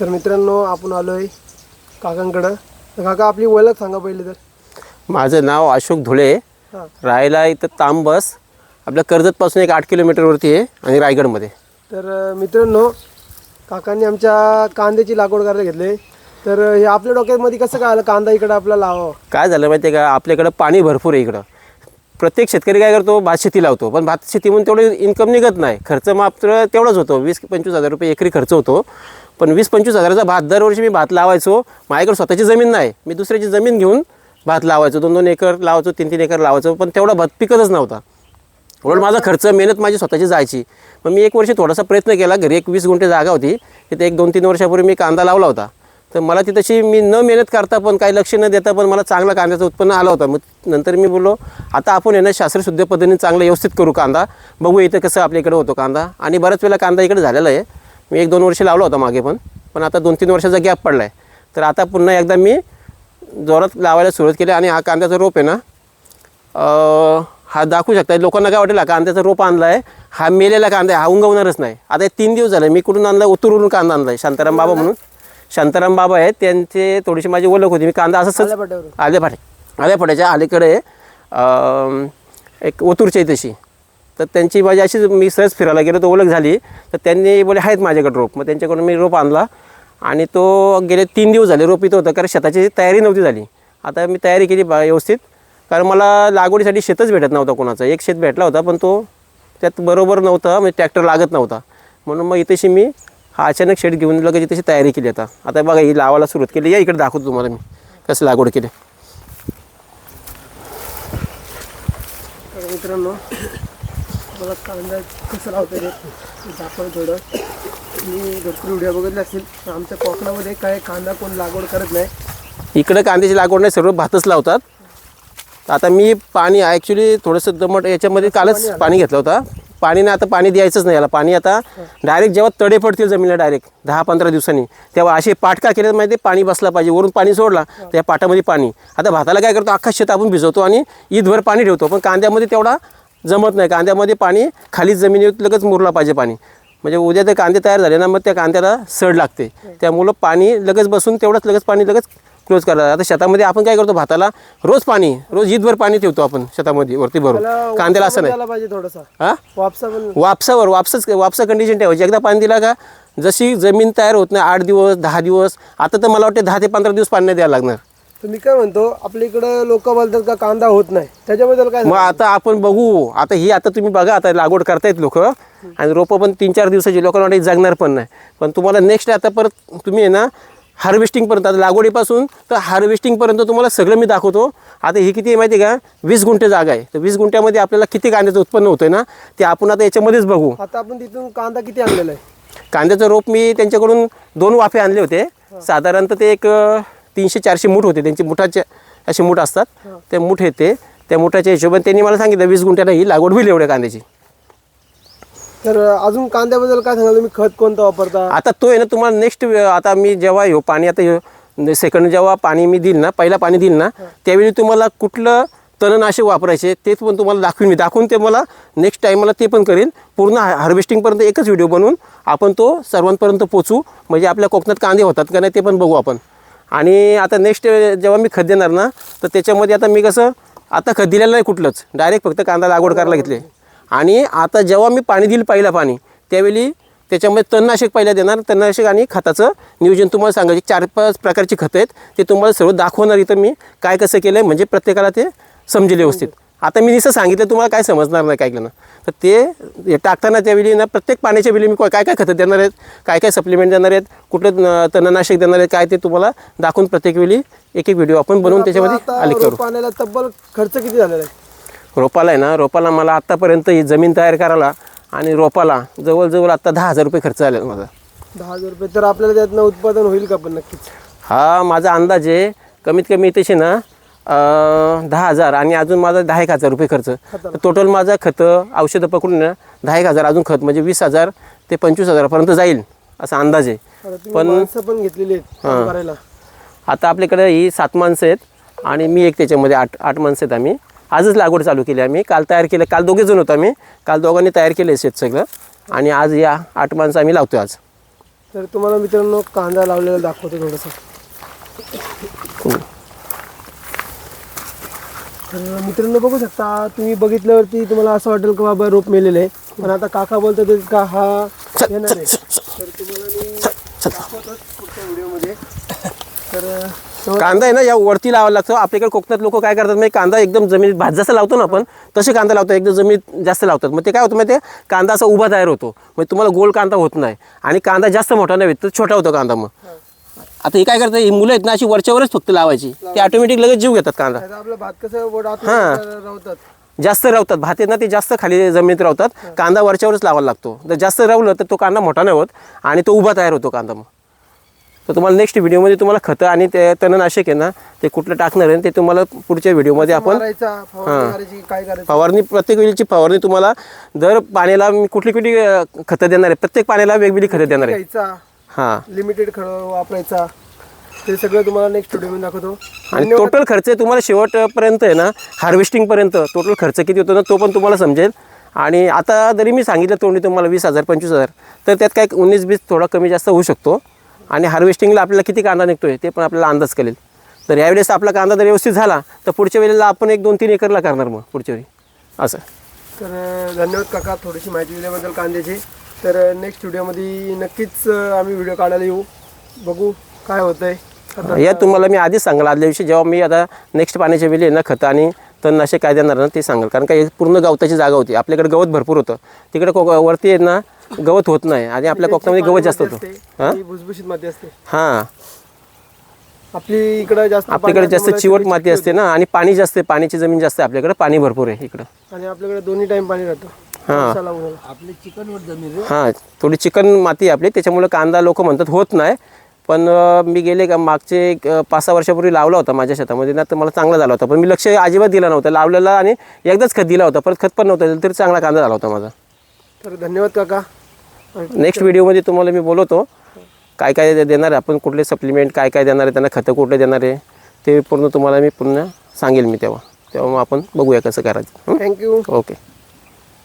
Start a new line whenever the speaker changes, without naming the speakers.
तर मित्रांनो आपण आलोय काकांकडं. तर काका आपली ओळख सांगा पहिले तर.
माझं नाव अशोक धुळे. राहायला इथं तांबस. आपल्या कर्जतपासून एक आठ किलोमीटरवरती आहे आणि रायगडमध्ये.
तर मित्रांनो काकांनी आमच्या कांद्याची लागवड करायला घेतले. तर हे आपल्या डोक्यामध्ये कसं काय आलं? कांदा इकडं आपला लावावं
काय झालं माहिती आहे का? आपल्याकडं पाणी भरपूर आहे इकडं. प्रत्येक शेतकरी काय करतो? भात शेती लावतो. पण भात शेती म्हणून तेवढं इन्कम निघत नाही. खर्च मात्र तेवढाच होतो. वीस पंचवीस हजार रुपये एकरी खर्च होतो. पण वीस पंचवीस हजाराचा भात दरवर्षी मी भात लावायचो. माझ्याकडे स्वतःची जमीन नाही. मी दुसऱ्याची जमीन घेऊन भात लावायचो. दोन दोन एकर लावायचो तीन तीन एकर लावायचो पण तेवढा भात पिकतच नव्हता. उलट माझा खर्च मेहनत माझी स्वतःची जायची. मग मी एक वर्षी थोडासा प्रयत्न केला. घरी एक वीस गुंठे जागा होती. तिथे एक दोन तीन वर्षापूर्वी मी कांदा लावला होता. तर मला ती तशी मी न मेहनत करता पण काही लक्ष न देता पण मला चांगला कांद्याचं उत्पन्न आलं होतं. मग नंतर मी बोललो आता आपण आहे ना शास्त्रशुद्ध पद्धतीने चांगलं व्यवस्थित करू कांदा. बघू इथं कसं आपल्या इकडे होतो कांदा. आणि बऱ्याच वेळेला कांदा इकडे झालेला आहे. मी एक दोन वर्ष लावला होता मागे पण पण आता दोन तीन वर्षाचा गॅप पडला आहे तर आता पुन्हा एकदा मी जोरात लावायला सुरुवात केली आणि हा कांद्याचा रोप आहे ना हा दाखवू शकता. लोकांना काय वाटेल हा कांद्याचा रोप आणला आहे हा मेलेला कांदा आहे हा उंगवणारच नाही. आता हे तीन दिवस झाले मी कुठून आणला उतरून कांदा आणला आहे शांताराम बाबा म्हणून. शांताराम बाबा आहेत त्यांचे थोडीशी माझी ओळख होती. मी कांदा असंच
आल्यापाट्यावरून.
आलेपाटे आलेपाट्याच्या अलीकडे अं, एक ओतूरची आहे तशी तर त्यांची माझी अशीच मी सहज फिरायला गेलो तर ओळख झाली. तर त्यांनी बोले आहेत माझ्याकडे रोप. मग त्यांच्याकडून मी रोप आणला. आणि तो गेले तीन दिवस झाले रोप इथं होतं कारण शेताची तयारी नव्हती झाली. आता मी तयारी केली बा व्यवस्थित. कारण मला लागवडीसाठी शेतच भेटत नव्हता कोणाचा. एक शेत भेटला होता पण तो त्यात बरोबर नव्हता म्हणजे ट्रॅक्टर लागत नव्हता. म्हणून मग इथेशी मी हा अचानक शेड घेऊन लगेच इथेशी तयारी केली आता. आता बघा ही लावायला सुरुवात केली. या इकडे दाखवतो तुम्हाला मी कसं लागवड केली.
मित्रांनो मला कांदा कसं लावतं रे दाखवलं थोडं. मी भरपूर व्हिडिओ बघितले असतील आमच्या कोकणामध्ये काय कांदा कोण लागवड करत नाही.
इकडं कांद्याची लागवड नाही सर्व भातच लावतात. आता मी पाणी ॲक्च्युली थोडंसं दमट याच्यामध्ये कालच पाणी घेतलं होतं. पाणी नाही आता पाणी द्यायचंच नाही याला. पाणी आता डायरेक्ट जेव्हा तडे पडतील जमिनीला डायरेक्ट दहा पंधरा दिवसांनी तेव्हा असे पाटका केले माहिती पाणी बसला पाहिजे. वरून पाणी सोडला त्या पाटामध्ये पाणी. आता भाताला काय करतो अख्खा शेत आपण भिजवतो आणि ईदभर पाणी ठेवतो. पण कांद्यामध्ये तेवढा जमत नाही. कांद्यामध्ये पाणी खाली जमिनीवर लगेच मुरला पाहिजे पाणी. म्हणजे उद्या ते कांदे तयार झाले ना मग त्या कांद्याला सड लागते. त्यामुळं पाणी लगेच बसून तेवढंच लगेच पाणी लगेच क्लोज करायला आता शेतामध्ये आपण काय करतो भाताला रोज पाणी रोज ईदभर पाणी ठेवतो आपण शेतामध्ये वरती भरून. कांद्याला असं नाही. हा वापसावर वापसच वापसा कंडिशन ठेवायची. एकदा पाणी दिला का जशी जमीन तयार होत नाही आठ दिवस दहा दिवस आता तर मला वाटते दहा ते पंधरा दिवस पाणी द्यायला लागणार.
तर मी काय म्हणतो आपल्या इकडं लोक बोलतात का कांदा होत नाही. त्याच्याबद्दल काय
मग आता आपण बघू. आता ही आता तुम्ही बघा आता लागवड करतायत लोक. आणि रोपं पण तीन चार दिवसाची लोकांना वाटते जगणार पण नाही. पण तुम्हाला नेक्स्ट आता परत तुम्ही आहे ना हार्वेस्टिंगपर्यंत आता लागवडीपासून तर हार्वेस्टिंगपर्यंत तुम्हाला सगळं मी दाखवतो. आता ही किती आहे माहिती आहे का? वीस गुंठे जागा आहे. तर वीस गुंठ्यामध्ये आपल्याला किती कांद्याचं उत्पन्न होतं ना ते आपण आता याच्यामध्येच बघू.
आता आपण तिथून कांदा किती आणलेला आहे?
कांद्याचं रोप मी त्यांच्याकडून दोन वाफे आणले होते. साधारणतः ते एक तीनशे चारशे मूठ होते. त्यांची मुठाचे असे मूठ असतात. ते मूठ येते. त्या मुठाच्या हिशोबाने त्यांनी मला सांगितलं वीस गुंठ्याला ही लागवड होईल एवढ्या कांद्याची.
तर अजून कांद्याबद्दल काय सांगाल तुम्ही? खत कोणतं वापरता?
आता तो आहे ना तुम्हाला नेक्स्ट आता मी जेव्हा ह्यो पाणी आता सेकंड जेव्हा पाणी मी देईल ना पहिला पाणी देईल ना त्यावेळी तुम्हाला कुठलं तणनाशक वापरायचे ते पण तुम्हाला दाखवीन मी. दाखवून ते मला नेक्स्ट टाईमला ते पण करेल. पूर्ण हार्वेस्टिंगपर्यंत एकच व्हिडिओ बनवून आपण तो सर्वांपर्यंत पोचू. म्हणजे आपल्या कोकणात कांदे होतात का नाही ते पण बघू आपण. आणि आता नेक्स्ट जेव्हा मी खत देणार ना तर त्याच्यामध्ये आता मी कसं आता खत दिलेलं नाही कुठलंच. डायरेक्ट फक्त कांदा लागवड करायला घेतले. आणि आता जेव्हा मी पाणी देईल पहिलं पाणी त्यावेळी त्याच्यामध्ये तणनाशक पहिल्या देणार. तणनाशक आणि खताचं नियोजन तुम्हाला सांगायचे. चार पाच प्रकारची खतं आहेत ते तुम्हाला सर्व दाखवणार इथं मी. काय कसं केलं आहे म्हणजे प्रत्येकाला ते समजेल व्यवस्थित. आता मी निसं सांगितलं तुम्हाला काय समजणार नाही काय केलं तर ते टाकताना त्यावेळी ना प्रत्येक पाण्याच्या वेळी मी काय काय खतं देणार आहेत काय काय सप्लिमेंट देणार आहेत कुठलं तणनाशक देणार आहेत काय ते तुम्हाला दाखवून प्रत्येक वेळी एक एक व्हिडिओ आपण बनवून त्याच्यामध्ये आलेख करू.
पाण्याला तब्बल खर्च किती झालेला आहे?
रोपाला आहे ना रोपाला मला आत्तापर्यंत ही जमीन तयार करायला आणि रोपाला जवळजवळ आत्ता दहा हजार रुपये खर्च आले माझा.
दहा हजार रुपये तर आपल्याला त्यातनं उत्पादन होईल का पण नक्कीच?
हा माझा अंदाज आहे कमीत कमी तसे ना दहा हजार आणि अजून माझा दहा एक हजार रुपये खर्च. तर टोटल माझा खतं औषधं पकडून दहा एक हजार अजून खत म्हणजे वीस हजार ते पंचवीस हजारापर्यंत जाईल असा अंदाज आहे.
माणसं पण घेतलेली करायला.
आता आपल्याकडे ही सात माणसं आहेत आणि मी एक त्याच्यामध्ये आठ आठ माणसं आहेत आम्ही. आजच लागवड चालू केली आम्ही. काल तयार केलं काल दोघे जण होतो आम्ही. काल दोघांनी तयार केले शेत सगळं. आणि आज या आठ माणसं आम्ही लावतो आज.
तर तुम्हाला मित्रांनो कांदा लावलेला दाखवतो थोडंसं. तर मित्रांनो बघू शकता तुम्ही बघितल्यावरती तुम्हाला असं वाटेल की बाबा रोप मेलेलं आहे. पण आता काका बोलतात का हा येणार आहे तर तुम्हाला मी दाखवतोच पुढच्या व्हिडिओमध्ये. तर
कांदा आहे ना या वरती लावायला लागतो. आपल्याकडे कोकणात लोक काय करतात म्हणजे कांदा एकदम जमिनीत भात जसं लावतो ना आपण तसे कांदा लावतो. एकदम जमिनीत जास्त लावतात. मग ते काय होतं माहिती आहे? कांदा असा उभा तयार होतो. म्हणजे तुम्हाला गोल कांदा होत नाही. आणि कांदा जास्त मोठा नाही होत तर छोटा होतो कांदा मग. आता हे काय करतात ही मुलं आहेत ना अशी वरच्यावरच फक्त लावायची. ते ऑटोमॅटिक लगेच जीव घेतात कांदा.
आता आपलं भात कसं वड आत
हां.
राहतात
जास्त रावतात. भात आहेत ना ते जास्त खाली जमिनीत रावतात. कांदा वरच्यावरच लावायला लागतो. जर जास्त रावलं तर तो कांदा मोठा नाही होत आणि तो उभा तयार होतो कांदा मग. तर तुम्हाला नेक्स्ट व्हिडिओमध्ये तुम्हाला खतं आणि ते तणनाशक आहे ना ते कुठलं टाकणार आहे ते तुम्हाला पुढच्या व्हिडिओमध्ये आपण
मारायचा फवारणी करायची काय करायचं?
फवारणी प्रत्येक वेळीची फवारणी तुम्हाला दर पाण्याला मी कुठली कुठली अं, खतं देणार आहे? प्रत्येक पाण्याला वेगवेगळी खतं देणार आहे.
घ्यायचा.
हां.
लिमिटेड खड वापरायचा. ते सगळं तुम्हाला नेक्स्ट व्हिडिओ दाखवतो.
आणि टोटल खर्च तुम्हाला शेवटपर्यंत आहे ना हार्वेस्टिंगपर्यंत टोटल खर्च किती होतो ना तो पण तुम्हाला समजेल. आणि आता जरी मी सांगितलं तोंडी तुम्हाला वीस हजार पंचवीस हजार तर त्यात काय उन्नीस बीस थोडा कमी जास्त होऊ शकतो. आणि हार्वेस्टिंगला आपल्याला किती कांदा निघतोय ते पण आपल्याला अंदाज कळेल. तर यावेळेस आपला कांदा जर व्यवस्थित झाला तर पुढच्या वेळेला आपण एक दोन तीन एकरला करणार मग पुढच्या वेळी. असं.
तर धन्यवाद काका थोडीशी माहिती दिल्याबद्दल कांद्याची. तर नेक्स्ट व्हिडिओमध्ये नक्कीच आम्ही व्हिडिओ काढायला येऊ. बघू काय होतंय. आता
या तुम्हाला मी आधीच सांगाल आदल्या दिवशी जेव्हा मी आता नेक्स्ट पाण्याच्या वेळी आहे ना खतं आणि तणनाशक काय देणार ना ते सांगाल. कारण का हे पूर्ण गवताची जागा होती. आपल्याकडे गवत भरपूर होतं. तिकडे कोक वरती आहे ना गवत होत नाही. आणि आपल्या कोकणामध्ये गवत जास्त होतं. हां?
भुसभुशीत माती असते.
हां.
आपली इकडं जास्त
आपल्याकडे जास्त चिवट माती असते ना आणि पाणी जास्त आहे पाण्याची जमीन जास्त आहे आपल्याकडे पाणी भरपूर आहे इकडं.
होते. आणि आपल्याकडे दोन्ही टाइम पाणी राहतं.
हां.
आपली चिकनवर जमीन रे.
हां थोडी चिकन माती आपली त्याच्यामुळे कांदा लोक म्हणतात होत नाही. पण मी गेले का मागचे एक, पाच सहा वर्षापूर्वी लावला होता माझ्या शेतामध्ये ना तर मला चांगला झाला होता. पण मी लक्ष अजिबात दिलं नव्हतं. लावलेला आणि एकदाच खत दिला होता. परत खत पण नव्हतं तरी चांगला कांदा झाला होता माझा.
तर धन्यवाद काका.
नेक्स्ट व्हिडिओमध्ये तुम्हाला मी बोलवतो. काय काय देणार आहे आपण कुठले सप्लिमेंट काय काय देणार आहे त्यांना खतं कुठले देणार आहे ते पूर्ण तुम्हाला मी पूर्ण सांगेल मी तेव्हा. तेव्हा मग आपण बघूया कसं करायचं.
Thank you
okay.